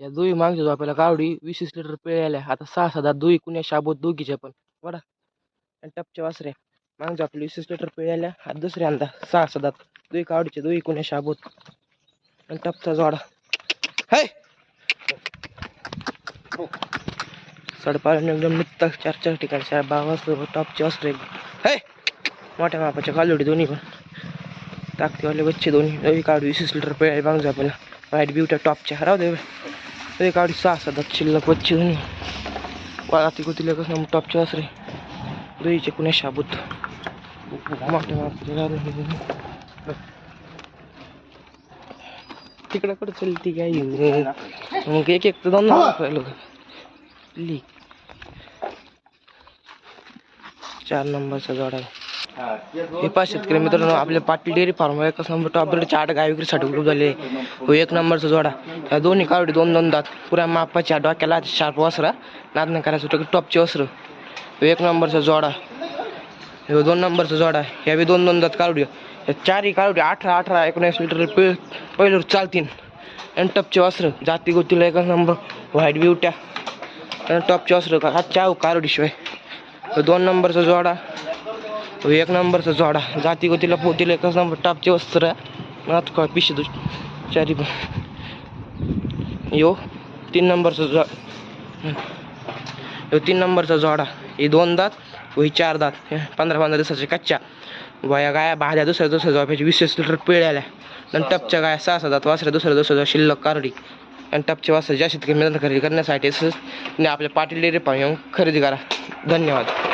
या दुई मागच्या झोपायला गावडी वीस वीस लिटर पिळे आल्या. आता सहा सहा दुई कुण्या शाबोत दोघीच्या पण. वडा. आणि टपच्या वासऱ्या. मागच्या आपल्या वीस वीस लिटर पिळे आल्या. आता दुसऱ्या सहा सहा दुई गावडीचे दुई कुण्या शाबोत आणि टपचा जोडा. हाय! सडपाळून एकदम निघतात चार चार ठिकाणी चार बाबा वाजता टॉपचे वासरे हय! मोठ्या मापाच्या कालोडी दोन्ही पण. ताकदीवाले बच्चे दोन्ही. नवी काढू वीस वीस लिटर पेळ बांग आपल्याला व्हाईट ब्युट्या टॉपच्या. राहू दे. रवी काढू सहा सात शिल्लक बच्चे दोन्ही वाळाती कुतीले कसं मग टॉपचे वासरे. दुईचे कुण्या शाबूत. मोठ्या मापाचे कालोडी तिकडं कडे चलती काय मग एक एक तर दोन लोक चार नंबरचा जोडा हे पाच शेतकरी मित्रांनो आपल्या पाटील डेअरी फार्म एकच नंबर टॉप ब्रेडचे आठ गाय विक्रीसाठी ग्रुप झाले. हो एक नंबरचा जोडा. ह्या दोन्ही कावडी दोन दोन दात. पुऱ्या मापाच्या डोक्याला शार्प वसरा नादन करायचं होतं टॉपचे वस्त्र. हो एक नंबरचा जोडा. हे दोन नंबरचा जोडा. ह्या बी दोन दोन दात कावडी. चारही कावडी अठरा अठरा एकोणीस लिटर पे पहिल्यावर चालतीन. आणि टपचे वस्त्र. जाती गोतीला एकच नंबर. व्हाईट ब्युट्या आणि टॉपचे वस्त्र का चाव कारडीशिवाय हो, दोन नंबरचा जोडा. तो एक नंबरचा जोडा. जाती गोतीला पोतीला एकच नंबर. टापचे वस्त्र. नात काय पिशे दुस चारी पण. यो तीन नंबरचा जो यो तीन नंबरचा जोडा. हे दोन दात व ही चार दात. हे पंधरा पंधरा दिवसाचे कच्च्या वया गाया भाज्या दुसऱ्या दुसऱ्या जोपायची वीस वीस लिटर पिळे आल्या. आणि टपच्या गाया सहा सहा दात वासऱ्या दुसऱ्या दुसऱ्या शिल्लक कारडी. आणि टपचे वासरे जास्त खरेदी करण्यासाठी आपल्या पाटील डेअरी पाहून येऊन खरेदी करा. धन्यवाद.